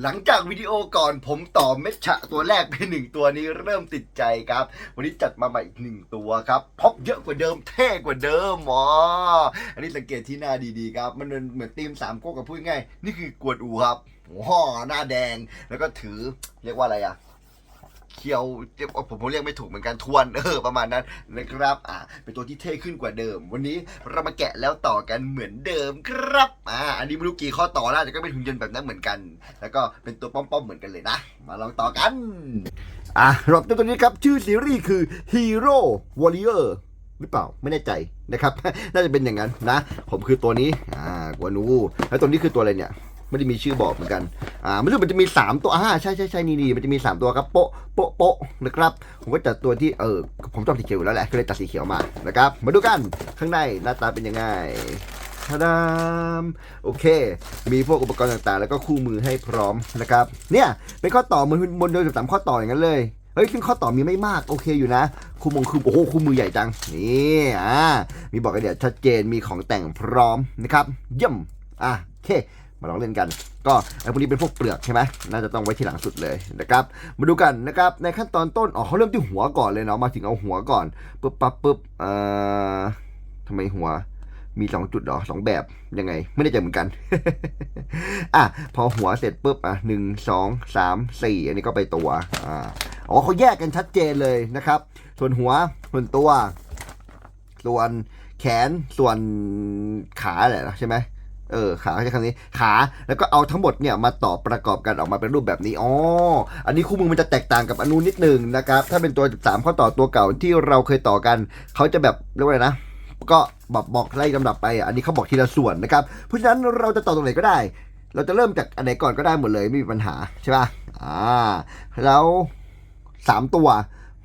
หลังจากวิดีโอก่อนผมต่อเม็ดฉะตัวแรกไปหนึ่งตัวนี้เริ่มติดใจครับ วันนี้จัดมาใหม่อีกหนึ่งตัวครับพบเยอะกว่าเดิมเท่กว่าเดิมอ๋ออันนี้สังเกตที่หน้าดีๆครับ มันเหมือนตีมสามก๊กกับพูดง่ายนี่คือกวดอูครับว้าหน้าแดงแล้วก็ถือเรียกว่าอะไรอะ เคียวเรียกว่าผมผมเรียกไม่ถูกเหมือนกันทวนเออประมาณนั้นนะครับอ่าเป็นตัวที่เท่ขึ้นกว่าเดิม วันนี้เรามาแกะแล้วต่อกันเหมือนเดิมครับอ่าอันนี้ไม่รู้กี่ข้อต่อแล้วแต่ก็เป็นหุ่นยนต์แบบนั้นเหมือนกัน แล้วก็เป็นตัวป้อมๆเหมือนกันเลยนะ มาลองต่อกันอะรอบตัวตัวนี้ครับชื่อซีรีส์คือ Hero Warrior หรือเปล่าไม่แน่ใจนะครับ น่าจะเป็นอย่างนั้นนะ ผมคือตัวนี้อ่ากวนูแล้วตัวนี้คือตัวอะไรเนี่ย ไม่ได้มีชื่อบอกเหมือนกันอ่าไม่รู้มันจะมี 3 ตัวอ่าใช่ใช่ใช่นี่นี่มันจะมี 3 ตัวครับโปะโปะโปะนะครับผมก็จัดตัวที่เออผมชอบสีเขียวอยู่แล้วแหละก็เลยตัดสีเขียวมานะครับมาดูกันข้างในหน้าตาเป็นยังไงทาดามโอเค มีพวกอุปกรณ์ต่างๆ แล้วก็คู่มือให้พร้อมนะครับเนี่ยเป็นข้อต่อมันบนเดินกับสามข้อต่ออย่างนั้นเลยเฮ้ยขึ้นข้อต่อมีไม่มากโอเคอยู่นะ คู่มงคือโอ้โหคู่มือใหญ่จังนี่อ่ามีบอกกันเดี๋ยวชัดเจนมีของแต่งพร้อมนะครับเยี่ยมอะโอเค มาลองเล่นกัน ก็ไอ้พวกนี้เป็นพวกเปลือกใช่ไหมน่าจะต้องไว้ที่หลังสุดเลยนะครับมาดูกันนะครับในขั้นตอนต้นอ๋อเขาเริ่มที่หัวก่อนเลยเนาะมาถึงเอาหัวก่อนปึ๊บปั๊บปึ๊บเอ่อทำไมหัวมีสองจุดเหรอสองแบบยังไง ไม่ได้ใจเหมือนกัน อะพอหัวเสร็จปุ๊บอะหนึ่งสองสามสี่อันนี้ก็ไปตัวอ่าอ๋อเขาแยกกันชัดเจนเลยนะครับ ส่วนหัวส่วนตัว ส่วนแขนส่วนขาแหละใช่ไหม เออขาใช้คำนี้ขาแล้วก็เอาทั้งหมดเนี่ยมาต่อประกอบกันออกมาเป็นรูปแบบนี้อ๋ออันนี้คู่มือมันจะแตกต่างกับอนูนิดหนึ่งนะครับถ้าเป็นตัว 13 ข้อต่อตัวเก่าที่เราเคยต่อกัน เขาจะแบบเรียกว่าอะไรนะก็บอกบอกไล่ลำดับไปอะอันนี้เขาบอกทีละส่วนนะครับ เพราะฉะนั้นเราจะต่อตรงไหนก็ได้ เราจะเริ่มจากอันไหนก่อนก็ได้หมดเลยไม่มีปัญหาใช่ป่ะอ่าแล้วสามตัว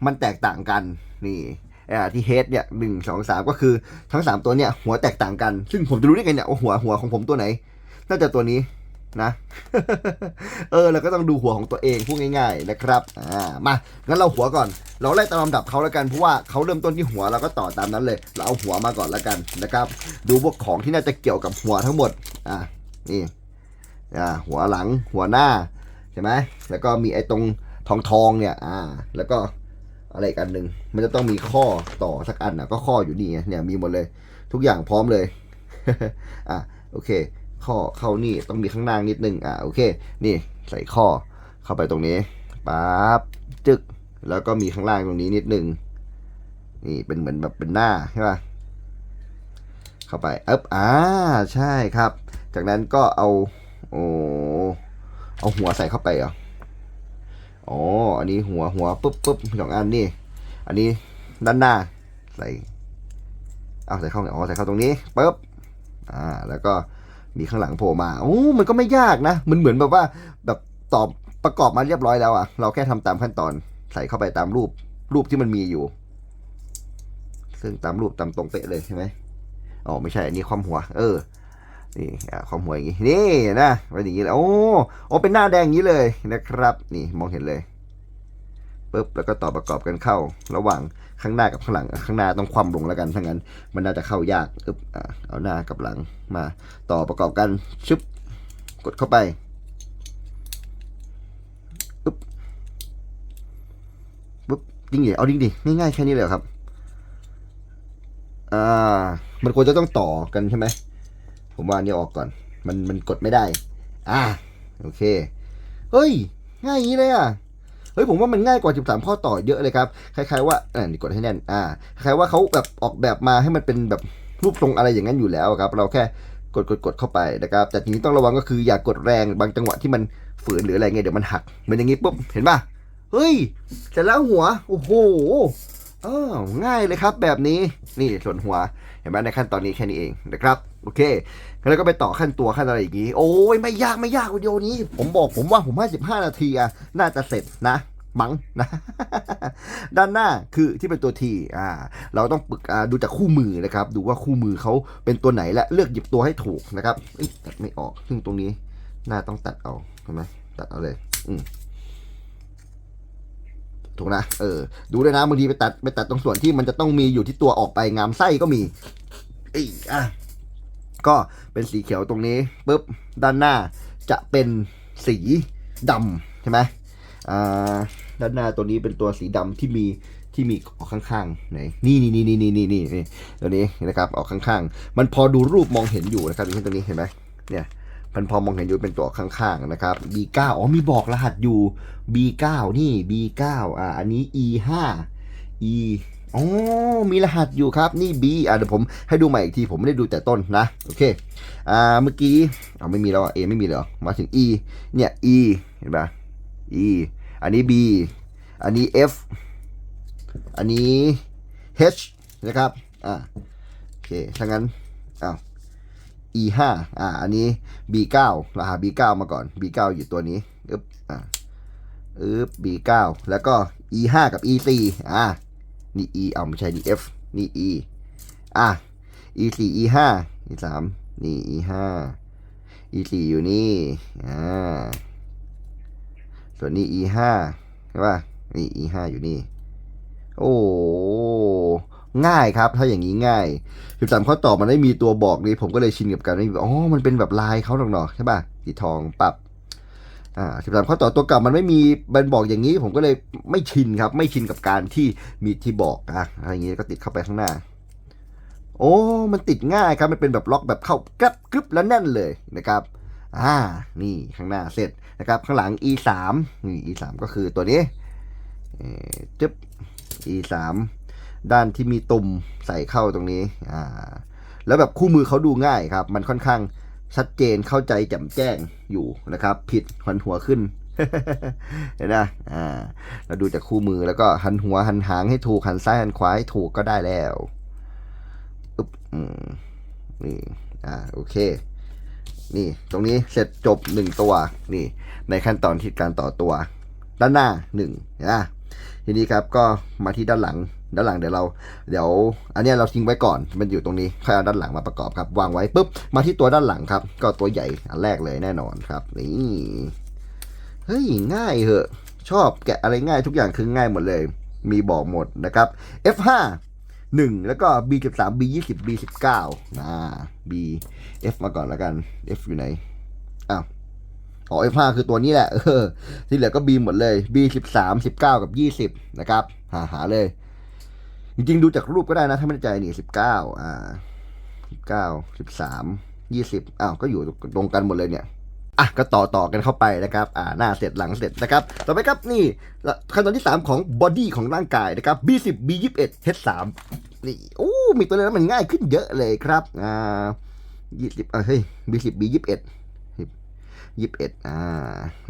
มันแตกต่างกันนี่ อ่าที่เฮดเนี่ยหนึ่งสองสามก็คือทั้งสามตัวเนี่ยหัวแตกต่างกัน ซึ่งผมจะรู้ได้ไงเนี่ยว่าหัวหัวของผมตัวไหน น่าจะตัวนี้นะ เออเราก็ต้องดูหัวของตัวเองพูดง่าย ๆนะครับ อ่า มา งั้นเราหัวก่อน เราไล่ตามลำดับเขาแล้วกัน เพราะว่าเขาเริ่มต้นที่หัวเราก็ต่อตามนั้นเลย เราเอาหัวมาก่อนแล้วกันนะครับ ดูพวกของที่น่าจะเกี่ยวกับหัวทั้งหมด อ่า นี่ อ่า หัวหลัง หัวหน้า ใช่ไหม แล้วก็มีไอ้ตรงทองทองเนี่ย อ่า แล้วก็ อะไรกันหนึ่งมันจะต้องมีข้อต่อสักอันนะก็ข้ออยู่นี่เนี่ยมีหมดเลย ทุกอย่างพร้อมเลยอะโอเค ข้อเข้านี่ต้องมีข้างล่างนิดนึงอะโอเค นี่ใส่ข้อเข้าไปตรงนี้ปั๊บจึกแล้วก็มีข้างล่างตรงนี้นิดนึงนี่เป็นเหมือนแบบเป็นหน้าใช่ป่ะเข้าไปเอ๊บอ่าใช่ครับ จากนั้นก็เอาโอ้เอาหัวใส่เข้าไปเหรอ อ๋อ อันนี้หัวหัวปุ๊บปุ๊บสองอันนี่ อันนี้ด้านหน้าใส่เอาใส่เข้าอ๋อใส่เข้าตรงนี้ปุ๊บอ่า แล้วก็มีข้างหลังโผล่มาโอ้มันก็ไม่ยากนะ มันเหมือนแบบว่าแบบตอบประกอบมาเรียบร้อยแล้วอะเราแค่ทำตามขั้นตอนใส่เข้าไปตามรูปรูปที่มันมีอยู่ ซึ่งตามรูปตามตรงเป๊ะเลยใช่ไหมอ๋อไม่ใช่อันนี้ความหัว เออ นี่ความหัวอย่างงี้นี่นะเป็นอย่างงี้เลยโอ้โอ้เป็นหน้าแดงอย่างนี้เลยนะครับ นี่มองเห็นเลยปุ๊บแล้วก็ต่อประกอบกันเข้า ระหว่างข้างหน้ากับข้างหลัง ข้างหน้าต้องคว่ำลงแล้วกันถ้างั้น มันน่าจะเข้ายากอึ๊บอะเอาหน้ากับหลังมา ต่อประกอบกันชึบกดเข้าไปอึ๊บปุ๊บจริงดิเอาจริงดิง่ายๆแค่นี้เลยครับอ่ามันควรจะต้องต่อกันใช่ไหม ผมว่านนี้ออกก่อน มันมันกดไม่ได้ อ่าโอเค เฮ้ย ง่ายอย่างนี้เลยอะ เฮ้ยผมว่ามันง่ายกว่า 13 ข้อต่อเยอะเลยครับ คล้ายๆว่าอ่านี่กดให้แน่น อ่า คล้ายๆว่าเขาแบบออกแบบมาให้มันเป็นแบบรูปทรงอะไรอย่างนั้นอยู่แล้วครับ เราแค่กดกดกดเข้าไปนะครับ แต่ทีนี้ต้องระวังก็คืออย่ากดแรงบางจังหวะที่มันฝืนหรืออะไรเงี้ยเดี๋ยวมันหักมือนอย่างนี้ปุ๊บ เห็นป่ะ เฮ้ยเสร็จแล้วหัว โอ้โหอ้าวง่ายเลยครับแบบนี้ นี่ส่วนหัว เห็นไหมในขั้นตอนนี้แค่นี้เองนะครับโอเคแล้วก็ไปต่อขั้นตัวขั้นอะไรอย่างนี้ โอ้ยไม่ยากไม่ยากวิดีโอนี้ ผมบอกผมว่าผมให้สิบห้านาทีอะน่าจะเสร็จนะมั้งนะด้านหน้าคือที่เป็นตัวทีอ่าเราต้องปรึกดูจากคู่มือนะครับ ดูว่าคู่มือเขาเป็นตัวไหนและเลือกหยิบตัวให้ถูกนะครับตัดไม่ออกซึ่งตรงนี้หน้าต้องตัดเอาใช่ไหมตัดเอาเลย อืม ถูกนะเออดูด้วยนะบางทีไปตัดไปตัดตรงส่วนที่มันจะต้องมีอยู่ที่ตัวออกไปงามไส้ก็มีอ้ยอะก็เป็นสีเขียวตรงนี้ปุ๊บด้านหน้าจะเป็นสีดำใช่ไหมอ่าด้านหน้าตัวนี้เป็นตัวสีดำที่มีที่มีออกข้างๆไหนนี่นี่นี่นี่นี่นี่นี่ตัวนี้นะครับออกข้างๆ มันพอดูรูปมองเห็นอยู่นะครับอย่างเช่นตัวนี้เห็นไหมเนี่ย มันพอมองเห็นอยู่เป็นตัวข้างๆนะครับ B9 อ๋อมีบอกรหัสอยู่ B9 นี่ B9 อ่าอันนี้ E5 E อ๋อมีรหัสอยู่ครับนี่ B อ่าเดี๋ยวผมให้ดูใหม่อีกทีผมไม่ได้ดูแต่ต้นนะโอเคอ่าเมื่อกี้เอาไม่มีแล้วอะ A ไม่มีเหรอมาถึง E เนี่ย E เห็นปะ E อันนี้ B อันนี้ F อันนี้ H นะครับอ่าโอเคถ้างั้นอ้าว E5 อ่า อันนี้ B9 ราคา B9 มาก่อน B9 อยู่ตัวนี้อึ๊บอ่าอึ๊บ B9 แล้วก็ E5 กับ E4 อ่า นี่ E เอาไม่ใช่นี่ F นี่ E อ่า E4 E5 E3 นี่ E5 E4 อยู่นี่ อ่า ส่วนนี้ E5 ใช่ป่ะ นี่ E5 อยู่นี่ โอ้ ง่ายครับถ้าอย่างนี้ง่ายสิบสามข้อตอบมันไม่มีตัวบอกนี่ผมก็เลยชินกับการไม่มีอ๋อมันเป็นแบบลายเขาหรอกใช่ป่ะสีทองปรับอ่าสิบสามข้อต่อตัวเก่ามันไม่มีมันบอกอย่างนี้ ผมก็เลยไม่ชินครับ ไม่ชินกับการที่มีที่บอกอะอะไรอย่างนี้ก็ติดเข้าไปข้างหน้า โอ้มันติดง่ายครับมันเป็นแบบล็อกแบบเข้ากรับกรึบแล้วแน่นเลยนะครับอ่านี่ข้างหน้าเสร็จนะครับข้างหลัง e สามนี่ e สามก็คือตัวนี้เออจึ๊บ e สาม ด้านที่มีตุ่มใส่เข้าตรงนี้อ่าแล้วแบบคู่มือเขาดูง่ายครับ มันค่อนข้างชัดเจนเข้าใจแจ่มแจ้งอยู่นะครับ ผิดหันหัวขึ้นเห็นไหมอ่า เราดูจากคู่มือแล้วก็หันหัวหันหางให้ถูกหันซ้ายหันขวาให้ถูกก็ได้แล้วอึ๊บอืมนี่อ่าโอเค นี่ตรงนี้เสร็จจบหนึ่งตัวนี่ ในขั้นตอนที่การต่อตัว ด้านหน้าหนึ่งนะทีนี้ครับก็มาที่ด้านหลัง ด้านหลังเดี๋ยวเราเดี๋ยว อันนี้เราทิ้งไว้ก่อนมันอยู่ตรงนี้ค่อยเอาด้านหลังมาประกอบครับ วางไว้ปุ๊บมาที่ตัวด้านหลังครับ ก็ตัวใหญ่อันแรกเลยแน่นอนครับนี่เฮ้ยง่ายเหอะชอบแกะอะไรง่ายทุกอย่างคือง่ายหมดเลย มีบอกหมดนะครับ F5 1 แล้วก็ B 13 B 20 B 19 อ่า B F มาก่อนแล้วกัน F อยู่ไหนอ้าวอ๋อ F5 คือตัวนี้แหละเออที่เหลือก็ B หมดเลย B 13 19 กับ 20 นะครับ หาหาเลย จริงๆดูจากรูปก็ได้นะ ถ้าไม่แน่ใจนี่19อ่า19 13 20อ้าวก็อยู่ตรงกันหมดเลยเนี่ยอะก็ต่อต่อกันเข้าไปนะครับอ่าหน้าเสร็จหลังเสร็จนะครับต่อไปครับนี่ขั้นตอนที่ 3 ของบอดี้ของร่างกายนะครับ B10 B21 H3 นี่โอ้มีตัวนั้มันง่ายขึ้นเยอะเลยครับอ่ายี่สิบเฮ้ย B10 B21 ยี่สิบเอ็ดอ่า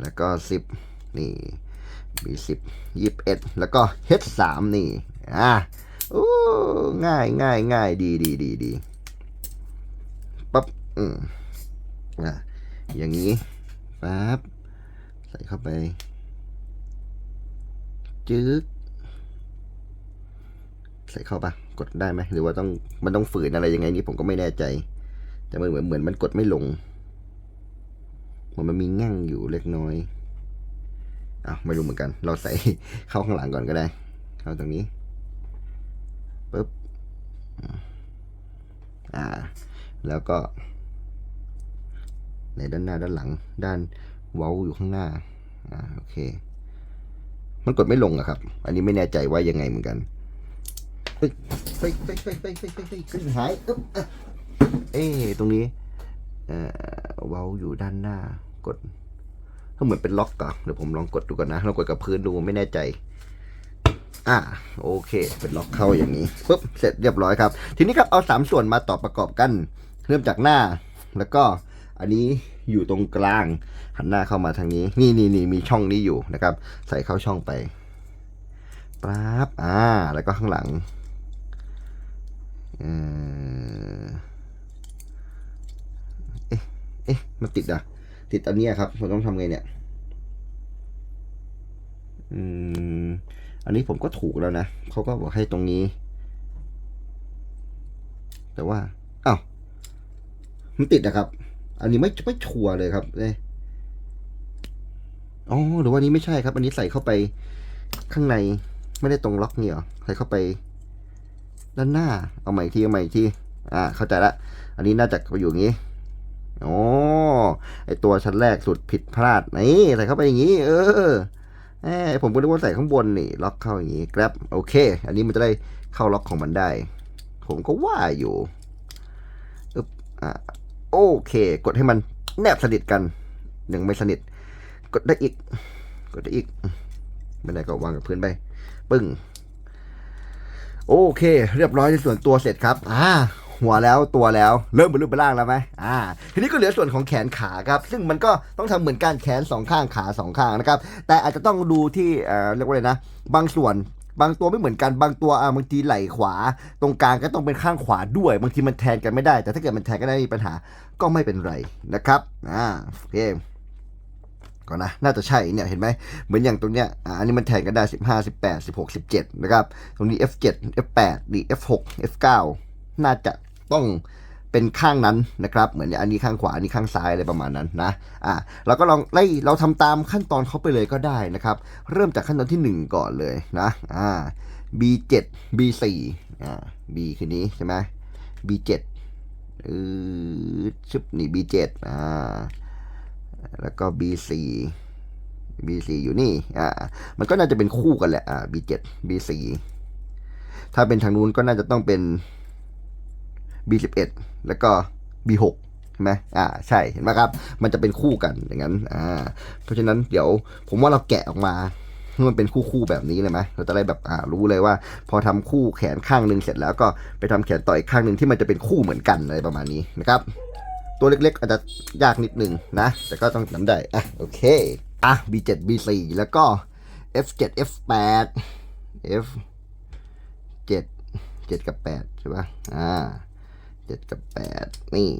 แล้วก็สิบนี่ B10 ยี่สิบเอ็ดแล้วก็ H3 นี่อ่า โอ้ง่ายง่ายง่ายดีดีดีดีปั๊บอืมอ่าอย่างนี้ปั๊บใส่เข้าไป จึ๊กใส่เข้าปะกดได้ไหมหรือว่าต้องมันต้องฝืนอะไรยังไงนี่ผมก็ไม่แน่ใจ แต่มันเหมือนเหมือนมันกดไม่ลงเหมือนมันมีแง่งอยู่เล็กน้อยอ้าวไม่รู้เหมือนกัน เราใส่เข้าข้างหลังก่อนก็ได้ เข้าตรงนี้ แล้วก็ ในด้านหน้าด้านหลัง ด้านเว้าอยู่ข้างหน้าอ่าโอเค มันกดไม่ลงอะครับ อันนี้ไม่แน่ใจว่ายังไงเหมือนกันไปไปไปไปไปไปไปขึ้นหายอึ๊บเอ๊ตรงนี้เอ่อเว้าอยู่ด้านหน้ากดถ้าเหมือนเป็นล็อกก่อนเดี๋ยวผมลองกดดูก่อนนะลองกดกับพื้นดูไม่แน่ใจ อ่าโอเค เป็นล็อกเข้าอย่างนี้ปุ๊บเสร็จเรียบร้อยครับ ทีนี้ครับเอา 3 ส่วนมาต่อประกอบกัน เริ่มจากหน้า แล้วก็อันนี้อยู่ตรงกลาง หันหน้าเข้ามาทางนี้ นี่นี่นี่มีช่องนี้อยู่นะครับ ใส่เข้าช่องไปปั๊บอ่า แล้วก็ข้างหลังเออเอ๊ะเอ๊ะมันติดอะ ติดอันนี้ครับผมต้องทำไงเนี่ย อืม อันนี้ผมก็ถูกแล้วนะเขาก็บอกให้ตรงนี้ แต่ว่า มันติดนะครับ อันนี้ไม่ไม่ชัวร์เลยครับเอ๊ะอ๋อหรือว่านี้ไม่ใช่ครับ อันนี้ใส่เข้าไปข้างในไม่ได้ตรงล็อกนี่หรอใส่เข้าไป ด้านหน้า เอาใหม่อีกทีเอาใหม่อีกทีอ่า เข้าใจละ อันนี้น่าจะไปอยู่อย่างนี้โอ้ไอตัวชั้นแรกสุดผิดพลาดนี่ใส่เข้าไปอย่างนี้ เออแหมผมก็นึกว่าใส่ข้างบนนี่ล็อกเข้าอย่างนี้ grab โอเค อันนี้มันจะได้เข้าล็อกของมันได้ ผมก็ว่าอยู่อึ๊บอ่า เค กดให้มันแนบสนิทกันยังไม่สนิท กดได้อีก กดได้อีก ไม่ได้ก็วางกับพื้นไป ปึ้ง โอเค เรียบร้อยในส่วนตัวเสร็จครับ อ่า หัวแล้วตัวแล้ว เริ่มเป็นรูปเป็นร่างแล้วไหมอ่า ทีนี้ก็เหลือส่วนของแขนขาครับ ซึ่งมันก็ต้องทำเหมือนกันแขนสองข้างขาสองข้างนะครับ แต่อาจจะต้องดูที่เอ่อเรียกว่าอะไรนะ บางส่วน บางตัวไม่เหมือนกันบางตัวอ่าบางทีไหล่ขวา ตรงกลางก็ต้องเป็นข้างขวาด้วย บางทีมันแทนกันไม่ได้ แต่ถ้าเกิดมันแทนกันได้มีปัญหาก็ไม่เป็นไรนะครับอ่าโอเคก่อนนะน่าจะใช่เนี่ยเห็นไหมเหมือนอย่างตรงเนี้ยอ่าอันนี้มันแทนกันได้ 15 18 16 17 นะครับ ตรงนี้ F7 F8 ดี F6 F9 น่าจะต้อง เป็นข้างนั้นนะครับเหมือนอันนี้ข้างขวาอันนี้ข้างซ้ายอะไรประมาณนั้นนะอ่าเราก็ลองไล่เราทำตามขั้นตอนเขาไปเลยก็ได้นะครับ เริ่มจากขั้นตอนที่ 1 ก่อนเลยนะอ่า B7 B4 อ่า B คือนี้ใช่ไหม B7 เออชึบนี่ B7 อ่าแล้วก็ B4 B4 อยู่นี่อ่ามันก็น่าจะเป็นคู่กันแหละอ่า B7 B4 ถ้าเป็นทางนู้นก็น่าจะต้องเป็น B11 แล้วก็ B6 ใช่ไหมอ่าใช่เห็นไหมครับ มันจะเป็นคู่กันอย่างนั้นอ่าเพราะฉะนั้นเดี๋ยวผมว่าเราแกะออกมาให้มันเป็นคู่คู่ๆแบบนี้เลยไหมเราจะได้แบบอ่ารู้เลยว่า พอทำคู่แขนข้างหนึ่งเสร็จแล้วก็ไปทำแขนต่ออีกข้างหนึ่งที่มันจะเป็นคู่เหมือนกันอะไรประมาณนี้นะครับ ตัวเล็กๆอาจจะยากนิดนึงนะ แต่ก็ต้องทำได้อะโอเคอะ B7 B4 แล้วก็ F7 F8 F7 7 กับ 8 ใช่ปะอ่า 7กับ8นี่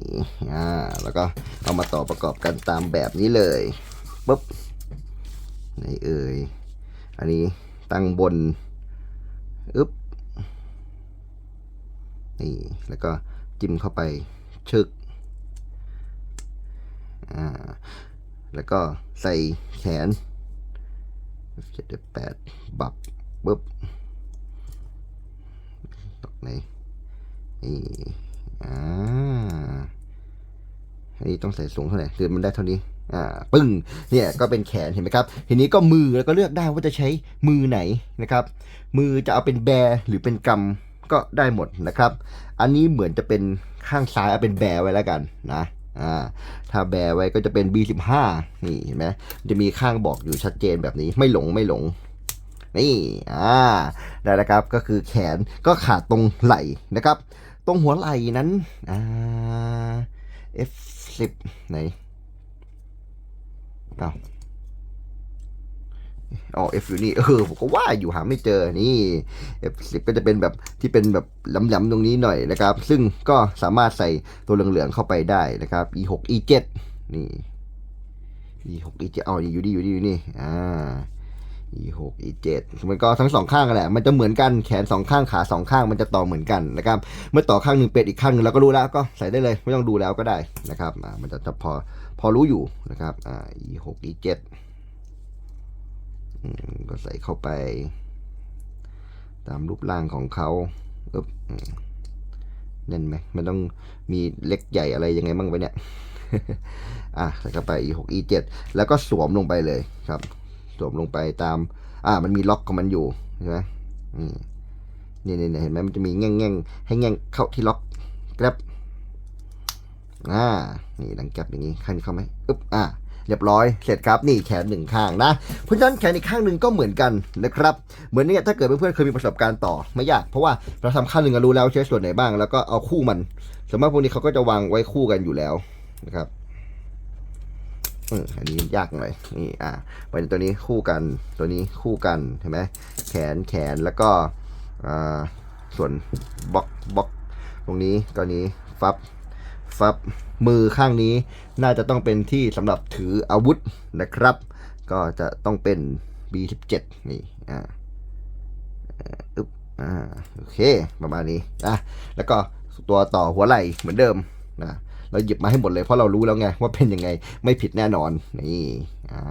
อ่าแล้วก็เอามาต่อประกอบกันตามแบบนี้เลยปุ๊บไหนเอ่ยอันนี้ตั้งบนอึ๊บนี่แล้วก็จิ้มเข้าไปชึกอ่าแล้วก็ใส่แขนเจ็ดแปดบับปึ๊บตกไหนนี่อ่าอั นนี้ต้องใส่สูงเท่าไหร่คือมันได้เท่านี้อ่าปึ้งเนี่ยก็เป็นแขนเห็นไหมครับทีนี้ก็มือแล้วก็เลือกได้ว่าจะใช้มือไหนนะครับ มือจะเอาเป็นแบหรือเป็นกำก็ได้หมดนะครับ อันนี้เหมือนจะเป็นข้างซ้ายเอาเป็นแบไว้แล้วกันนะอ่าถ้าแบไว้ก็จะเป็น B15 นี่เห็นไหมจะมีข้างบอกอยู่ชัดเจนแบบนี้ไม่หลงไม่หลงนี่อ่าได้แล้วครับก็คือแขนก็ขาดตรงไหล่นะครับ ตรงหัวไหล่นั้นอ่า F10 ไหนเอาอ๋อ F อยู่นี่ เออ ผมก็ว่าอยู่หาไม่เจอ นี่ F10 ก็จะเป็นแบบที่เป็นแบบแหลมๆตรงนี้หน่อยนะครับ ซึ่งก็สามารถใส่ตัวเหลืองๆเข้าไปได้นะครับ E6 E7 นี่ E6 E7 เอาอยู่ดีอยู่ดีอยู่นี่ อ่า E6 E7 มันก็ทั้งสองข้างแหละ มันจะเหมือนกันแขนสองข้างขาสองข้างมันจะต่อเหมือนกันนะครับ เมื่อต่อข้างหนึ่งเป็ดอีกข้างหนึ่งเราก็รู้แล้วก็ใส่ได้เลยไม่ต้องดูแล้วก็ได้นะครับอ่ามันจะจะพอพอรู้อยู่นะครับอ่า E6 E7 อืมก็ใส่เข้าไป ตามรูปร่างของเขาอึ๊บเน่นไหมมันต้องมีเล็กใหญ่อะไรยังไงบ้างไปเนี่ยอะใส่เข้าไป e 6 e 7 แล้วก็สวมลงไปเลยครับ สวมลงไปตาม อ่า มันมีล็อกของมันอยู่ใช่ไหมนี่นี่นี่เห็นไหมมันจะมีแง่งแง่งให้แง่งเข้าที่ล็อกแกร็บอ่า นี่ดังแกร็บอย่างนี้ข้างนี้เข้าไหมอึ๊บอ่าเรียบร้อย เสร็จครับ นี่แขนหนึ่งข้างนะ เพราะฉะนั้นแขนอีกข้างหนึ่งก็เหมือนกันนะครับ เหมือนเนี่ยถ้าเกิดเพื่อนๆเคยมีประสบการณ์ต่อไม่ยาก เพราะว่าเราทำข้างหนึ่งก็รู้แล้วใช้ส่วนไหนบ้าง แล้วก็เอาคู่มันสมมติพวกนี้เขาก็จะวางไว้คู่กันอยู่แล้วนะครับ อออันนี้ยากหน่อยนี่อ่าไปตัวนี้คู่กันตัวนี้คู่กันเห็นไหมแขนแขนแล้วก็อ่ส่วนบล็อกบล็อกตรงนี้ก็นี้ฟับฟับมือข้างนี้น่าจะต้องเป็นที่สำหรับถืออาวุธนะครับ ก็จะต้องเป็น B17 นี่อ่าอ่ออึ๊บอ่าโอเคประมาณนี้นะแล้วก็ตัวต่อหัวไหล่เหมือนเดิมนะ เราหยิบมาให้หมดเลยเพราะเรารู้แล้วไงว่าเป็นยังไงไม่ผิดแน่นอนนี่อ่า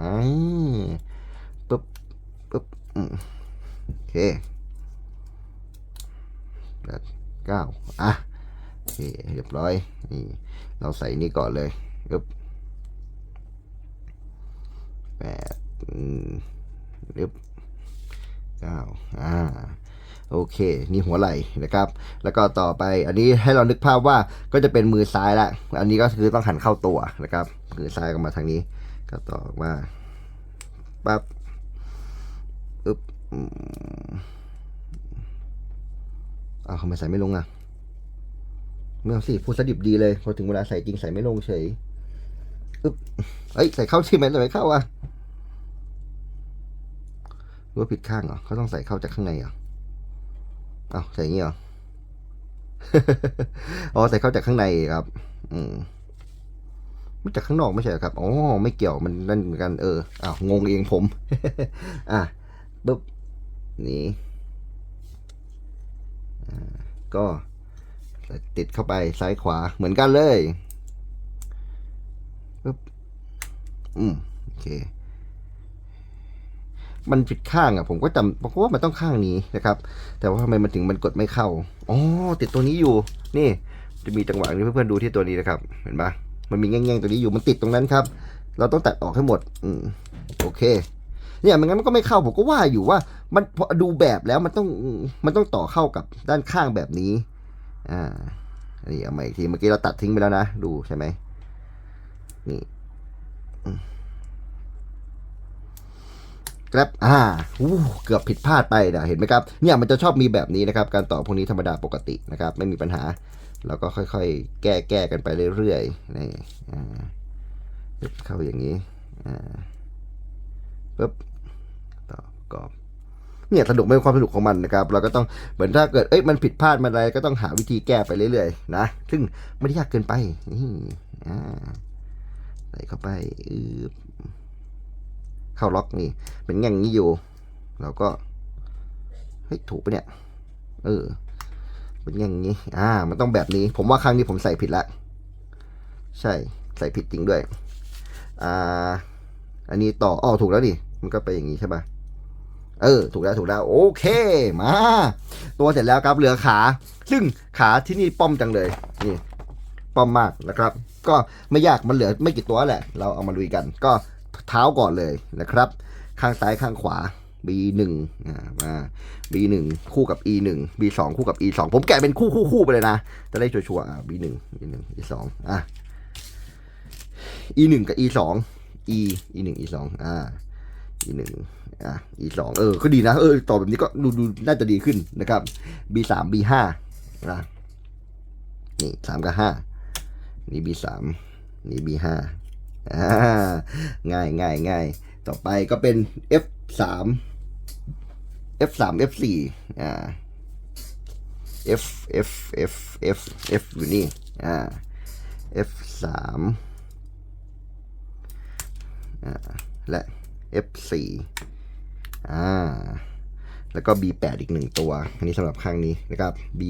ปึ๊บปึ๊บอืมโอเคแปดเก้าอะโอเคเรียบร้อยนี่เราใส่นี่ก่อนเลยอึบแปดอืมอึบเก้าอ่า โอเค นี่หัวไหล่นะครับ แล้วก็ต่อไปอันนี้ให้เรานึกภาพว่าก็จะเป็นมือซ้ายละอันนี้ก็คือต้องหันเข้าตัวนะครับมือซ้ายก็มาทางนี้ ก็ต่อมาปั๊บอึ๊บอ้าวทำไมใส่ไม่ลงอะไม่เอาสิพูดสดิบดีเลย พอถึงเวลาใส่จริงใส่ไม่ลงเฉยอึ๊บเอ้ยใส่เข้าใช่ไหมใส่ไม่เข้าอะรือว่าผิดข้างเหรอเขาต้องใส่เข้าจากข้างในเหรอ อ้าวใส่อย่างนี้เหรอ อ๋อใส่เข้าจากข้างในครับ อืมไม่จากข้างนอกไม่ใช่ครับ อ๋อไม่เกี่ยวมันนั่นเหมือนกันเอออ้าวงงเองผม อะปึ๊บนี่อ่าก็ติดเข้าไปซ้ายขวาเหมือนกันเลยปึ๊บอืมโอเค มันผิดข้างอะผมก็จำผมก็ว่ามันต้องข้างนี้นะครับ แต่ว่าทำไมมันถึงมันกดไม่เข้าอ๋อติดตัวนี้อยู่ นี่ จะมีจังหวะนี้เพื่อนๆดูที่ตัวนี้นะครับ เห็นปะมันมีแง่งๆตัวนี้อยู่มันติดตรงนั้นครับ เราต้องตัดออกให้หมด อืมโอเค เนี่ยมันงั้นมันก็ไม่เข้าผมก็ว่าอยู่ว่า มันพอดูแบบแล้วมันต้องมันต้องต่อเข้ากับด้านข้างแบบนี้ อ่านี่เอาใหม่อีกทีเมื่อกี้เราตัดทิ้งไปแล้วนะดูใช่ไหมนี่ อืมครับอ่าเกือบผิดพลาดไปนะเห็นไหมครับ เนี่ยมันจะชอบมีแบบนี้นะครับ การต่อพวกนี้ธรรมดาปกตินะครับ ไม่มีปัญหา แล้วก็ค่อยๆ แก้แก้กันไปเรื่อยๆ นี่อ่าเข้าอย่างนี้ อ่าปึ๊บต่อกรอบ เนี่ยสนุกเป็นความสนุกของมันนะครับ เราก็ต้อง เหมือนถ้าเกิด เอ้ย มันผิดพลาดมาอะไร ก็ต้องหาวิธีแก้ไปเรื่อยๆ นะ ซึ่งไม่ได้ยากเกินไป นี่ อ่า ใส่เข้าไปอืบ เข้าล็อกนี่เป็นแง่งนี้อยู่ เราก็เฮ้ยถูกปะเนี่ยเออเป็นแง่งนี้อ่า มันต้องแบบนี้ ผมว่าครั้งนี้ผมใส่ผิดละ ใช่ใส่ผิดจริงด้วยอ่าอันนี้ต่ออ๋อถูกแล้วดิมันก็ไปอย่างนี้ใช่ปะเออ ถูกแล้วถูกแล้วโอเคมา ตัวเสร็จแล้วครับเหลือขา ซึ่งขาที่นี่ป้อมจังเลยนี่ป้อมมากนะครับ ก็ไม่ยากมันเหลือไม่กี่ตัวแหละ เราเอามาลุยกัน ก็ เท้าก่อนเลยนะครับ ข้างซ้ายข้างขวา B1 อ่ามา B1 คู่กับ E1 B2 คู่กับ E2 ผมแกะเป็นคู่คู่คู่ไปเลยนะ จะได้ชัวร์ๆอะ B1 B1 E2 อะ E1 กับ E2 E E1 E2 อ่า E1 อะ E2 เออ ก็ดีนะ เออ ต่อแบบนี้ก็ดูดูน่าจะดีขึ้นนะครับ B3 B5 นะนี่สามกับห้านี่ B3 นี่ B5 อ่า ง่ายง่ายง่ายต่อไปก็เป็น F3 F3 F4 อ่า F F F F F อยู่นี่อ่า F3 อ่าและ F4 อ่าแล้วก็ B8 อีกหนึ่งตัว อันนี้สำหรับข้างนี้นะครับ B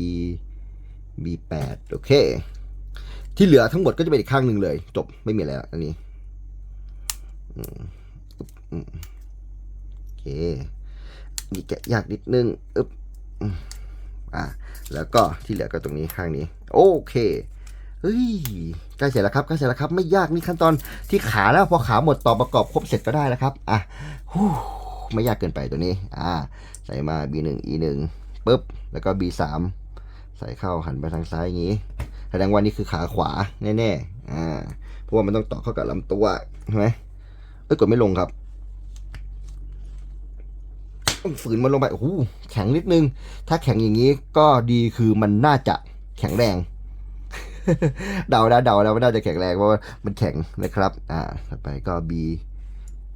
B8 โอเค ที่เหลือทั้งหมดก็จะเป็นอีกข้างหนึ่งเลย จบไม่มีอะไรแล้วอันนี้โอเคนี่แกะยากนิดนึงอึ๊บอืมอ่าแล้วก็ที่เหลือก็ตรงนี้ข้างนี้ โอเคเฮ้ยใกล้เสร็จแล้วครับใกล้เสร็จแล้วครับ ไม่ยากนี่ขั้นตอนที่ขาแล้วพอขาหมดต่อประกอบครบเสร็จก็ได้แล้วครับอะฮู้ไม่ยากเกินไปตัวนี้ อ่า ใส่มา B1 E1 ปุ๊บ แล้วก็ B3 ใส่เข้าหันไปทางซ้ายอย่างนี้แสดงว่านี่คือขาขวาแน่ๆอ่าเพราะว่ามันต้องต่อเข้ากับลำตัวใช่ไหมเอ้ยกดไม่ลงครับต้องฝืนมันลงไปโอ้โหแข็งนิดนึง ถ้าแข็งอย่างนี้ก็ดีคือมันน่าจะแข็งแรง เดาแล้วเดาแล้วว่าน่าจะแข็งแรงเพราะว่ามันแข็งนะครับ อ่าต่อไปก็ B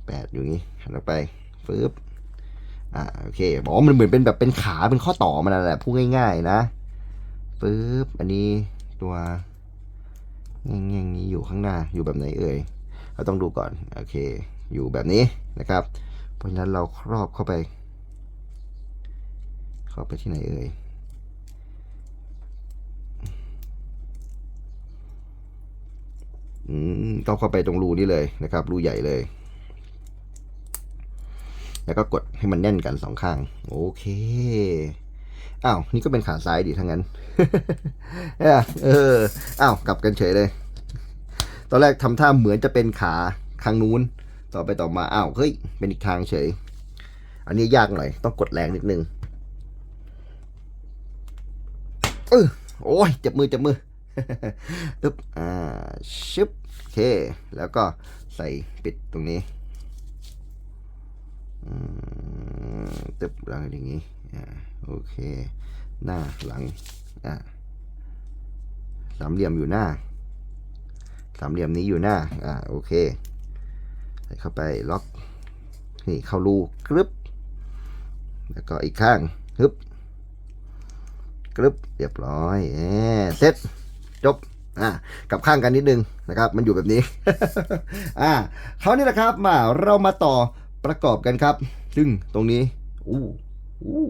แปดอยู่นี้หันอไปฟึบอ่าโอเคบอกมันเหมือนเป็นแบบเป็นขาเป็นข้อต่อมันนั่นแหละพูดง่าย ๆ นะ ฟึบอันนี้ตัวแง่งๆนี้อยู่ข้างหน้าอยู่แบบไหนเอ่ย เราต้องดูก่อน โอเค อยู่แบบนี้นะครับ เพราะฉะนั้นเราครอบเข้าไป เข้าไปที่ไหนเอ่ย อืมต้องเข้าไปตรงรูนี้เลยนะครับ รูใหญ่เลย แล้วก็กดให้มันแน่นกันสองข้าง โอเค อ้าว นี่ก็เป็นขาซ้ายดิทั้งนั้นเออเออ อ้าว กลับกันเฉยเลย ตอนแรกทำท่าเหมือนจะเป็นขาข้างนู้น ต่อไปต่อมา อ้าว เฮ้ย เป็นอีกทางเฉย อันนี้ยากหน่อย ต้องกดแรงนิดนึงเออโอ้ยเจ็บมือเจ็บมืออึ๊บ อ่า ชึบ โอเค แล้วก็ใส่ปิดตรงนี้อืมตึบหลังอย่างนี้ อ่าโอเค หน้าหลังอ่าสามเหลี่ยมอยู่หน้า สามเหลี่ยมนี้อยู่หน้าอ่าโอเคใส่เข้าไปล็อกนี่เข้ารูกรึบแล้วก็อีกข้างฮึบกรึบเรียบร้อยแหมเสร็จจบอ่ากับข้างกันนิดนึงนะครับ มันอยู่แบบนี้อ่าคราวนี้นะครับมาเรามาต่อประกอบกันครับ ซึ่งตรงนี้อู้ อู้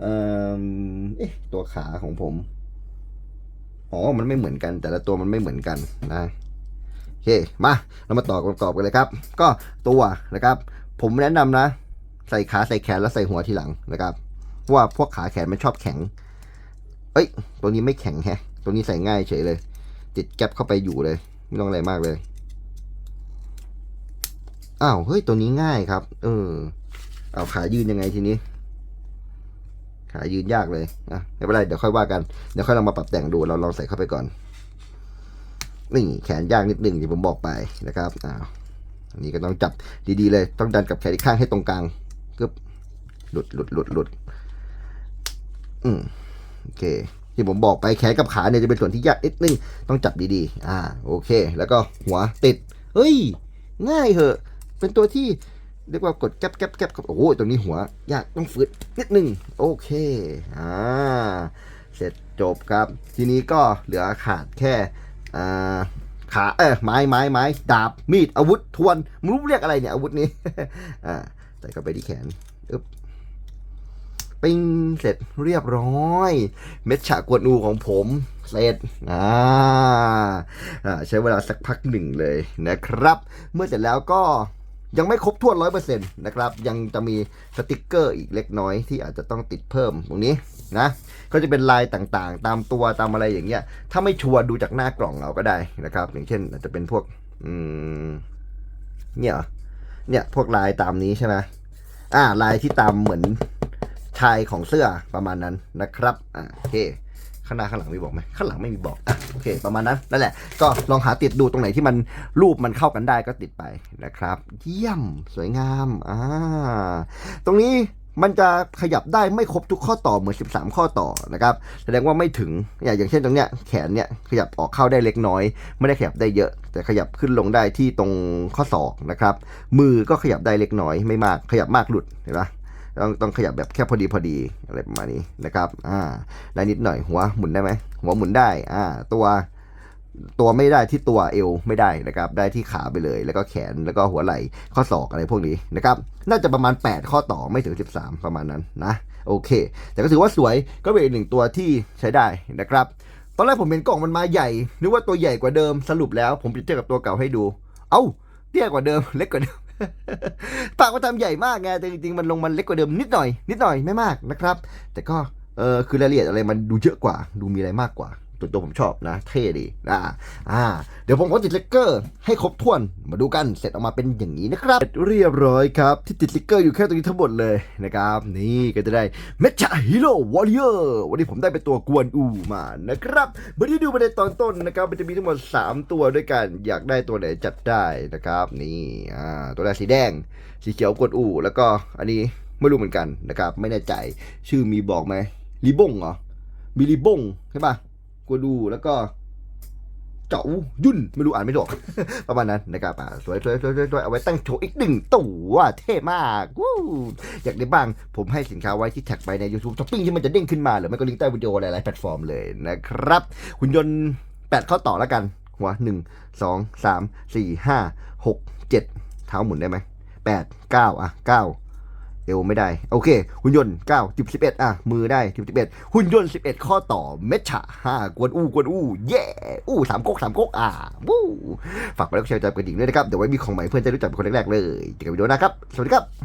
เอ่อเอ๊ะตัวขาของผม อ๋อ มันไม่เหมือนกัน แต่ละตัวมันไม่เหมือนกันนะโอเค มา เรามาต่อประกอบกันเลยครับ ก็ตัวนะครับ ผมแนะนำนะ ใส่ขาใส่แขนแล้วใส่หัวทีหลังนะครับเพราะว่าพวกขาแขนมันชอบแข็ง เอ้ย ตัวนี้ไม่แข็งแฮะ ตัวนี้ใส่ง่ายเฉยเลย ติดแก๊ปเข้าไปอยู่เลย ไม่ต้องอะไรมากเลย อ้าว เฮ้ย ตัวนี้ง่ายครับ เออ เอาขายืนยังไงทีนี้ ขายืนยากเลยอะไม่เป็นไรเดี๋ยวค่อยว่ากันเดี๋ยวค่อยลองมาปรับแต่งดูเราลองใส่เข้าไปก่อนนี่แขนยากนิดหนึ่งที่ผมบอกไปนะครับอ้าวอันนี้ก็ต้องจับดีๆเลย ต้องดันกับแขนอีกข้างให้ตรงกลางกึบหลุดหลุดหลุดหลุดอืมโอเค ที่ผมบอกไปแขนกับขาเนี่ยจะเป็นส่วนที่ยากนิดนึงต้องจับดีๆ อ่า โอเค แล้วก็หัวติด เฮ้ย ง่ายเหอะ เป็นตัวที่ เรียกว่ากดแก๊บแก๊บแก๊บครับโอ้โหตัวนี้หัวยากต้องฝืดนิดนึงโอเคอ่าเสร็จจบครับ ทีนี้ก็เหลือขาดแค่อ่าขาเออไม้ไม้ไม้ดาบมีดอาวุธทวนไม่รู้เรียกอะไรเนี่ยอาวุธนี้อ่าใส่เข้าไปที่แขนอึ๊บปิ้งเสร็จเรียบร้อย เม็ดฉากวนอูของผมเสร็จอ่าใช้เวลาสักพักหนึ่งเลยนะครับ เมื่อเสร็จแล้วก็ ยังไม่ครบถ้วนร้อยเปอร์เซ็นต์นะครับ ยังจะมีสติกเกอร์อีกเล็กน้อยที่อาจจะต้องติดเพิ่มตรงนี้นะ ก็จะเป็นลายต่างๆ ตามตัวตามอะไรอย่างเงี้ย ถ้าไม่ชัวร์ดูจากหน้ากล่องเราก็ได้นะครับ อย่างเช่นอาจจะเป็นพวกอืมเนี่ยเหรอเนี่ยพวกลายตามนี้ใช่ไหมอ่าลายที่ตามเหมือนชายของเสื้อประมาณนั้นนะครับอ่าโอเค ข้างหน้าข้างหลังมีบอกไหมข้างหลังไม่มีบอกอะโอเค ประมาณนั้นนั่นแหละ ก็ลองหาติดดูตรงไหนที่มันรูปมันเข้ากันได้ก็ติดไปนะครับ เยี่ยมสวยงามอ่าตรงนี้มันจะขยับได้ไม่ครบทุกข้อต่อเหมือน 13 ข้อต่อนะครับแสดงว่าไม่ถึงอย่างเช่นตรงเนี้ยแขนเนี่ยขยับออกเข้าได้เล็กน้อย ไม่ได้ขยับได้เยอะ แต่ขยับขึ้นลงได้ที่ตรงข้อศอกนะครับ มือก็ขยับได้เล็กน้อยไม่มากขยับมากหลุดเห็นปะ ต้องต้องขยับแบบแค่พอดีพอดีอะไรประมาณนี้นะครับอ่าได้นิดหน่อยหัวหมุนได้ไหมหัวหมุนได้อ่าตัวตัวไม่ได้ที่ตัวเอวไม่ได้นะครับ ได้ที่ขาไปเลย แล้วก็แขนแล้วก็หัวไหล่ข้อศอกอะไรพวกนี้นะครับ น่าจะประมาณ 8 ข้อต่อไม่ถึง 13 ประมาณนั้นนะโอเค แต่ก็ถือว่าสวยก็เป็นอีกหนึ่งตัวที่ใช้ได้นะครับ ตอนแรกผมเห็นกล่องมันมาใหญ่นึกว่าตัวใหญ่กว่าเดิมสรุปแล้ว ผมเปรียบเทียบกับตัวเก่าให้ดู เอ้าเตี้ยกว่าเดิมเล็กกว่าเดิมปากมันทำใหญ่มากไงแต่จริงๆมันลงมันเล็กกว่าเดิมนิดหน่อย นิดหน่อยไม่มากนะครับ แต่ก็เออคือรายละเอียดอะไรมันดูเยอะกว่า ดูมีอะไรมากกว่า ตัวตัวผมชอบนะ เท่ดีนะอ่า เดี๋ยวผมก็ติดสติ๊กเกอร์ให้ครบถ้วนมาดูกันเสร็จออกมาเป็นอย่างนี้นะครับเรียบร้อยครับ ที่ติดสติ๊กเกอร์อยู่แค่ตรงนี้ทั้งหมดเลยนะครับ นี่ก็จะได้เมช a ฮีโร่วอริเออร์วันนี้ผมได้เป็นตัวกวนอูมานะครับเมื่อที่ดูไปในตอนต้นนะครับ มันจะมีทั้งหมด 3 ตัวด้วยกัน อยากได้ตัวไหนจัดได้นะครับ นี่อ่าตัวแรกสีแดง สีเขียวกวนอูแล้วก็อันนี้ไม่รู้เหมือนกันนะครับ ไม่แน่ใจชื่อมีบอกไหมลิบงเหรอมีลิบงใช่ปะ กวนอูแล้วก็เจ๋ายุ่นไม่รู้อ่านไม่ถูกประมาณนั้นนะครับอ่าสวยสวยสวยสวยสวยเอาไว้ตั้งโชว์อีกหนึ่งตัวเท่มากวู้อยากได้บ้างผมให้สินค้าไว้ที่แท็กไปใน YouTube ช้อปปิ้งที่มันจะเด้งขึ้นมา หรือไม่ก็ลิงก์ใต้วิดีโอหลายๆแพลตฟอร์มเลยนะครับหุ่นยนต์แปดข้อต่อแล้วกัน หัวหนึ่งสองสามสี่ห้าหกเจ็ดเท้าหมุนได้ไหมแปดเก้าอะเก้า เอวไม่ได้ โอเค หุ่นยนต์เก้าสิบสิบเอ็ดอะ มือได้สิบสิบเอ็ดหุ่นยนต์สิบเอ็ดข้อต่อ เมชะห้ากวนอู้กวนอู้เย่อู้สามก๊กสามก๊กอะวู้ฝากไปแล้วก็แชร์ใจกระดิ่งด้วยนะครับ เดี๋ยวไว้มีของใหม่เพื่อนจะรู้จักเป็นคนแรกๆเลยเจอกันวิดีโอหนะครับ สวัสดีครับ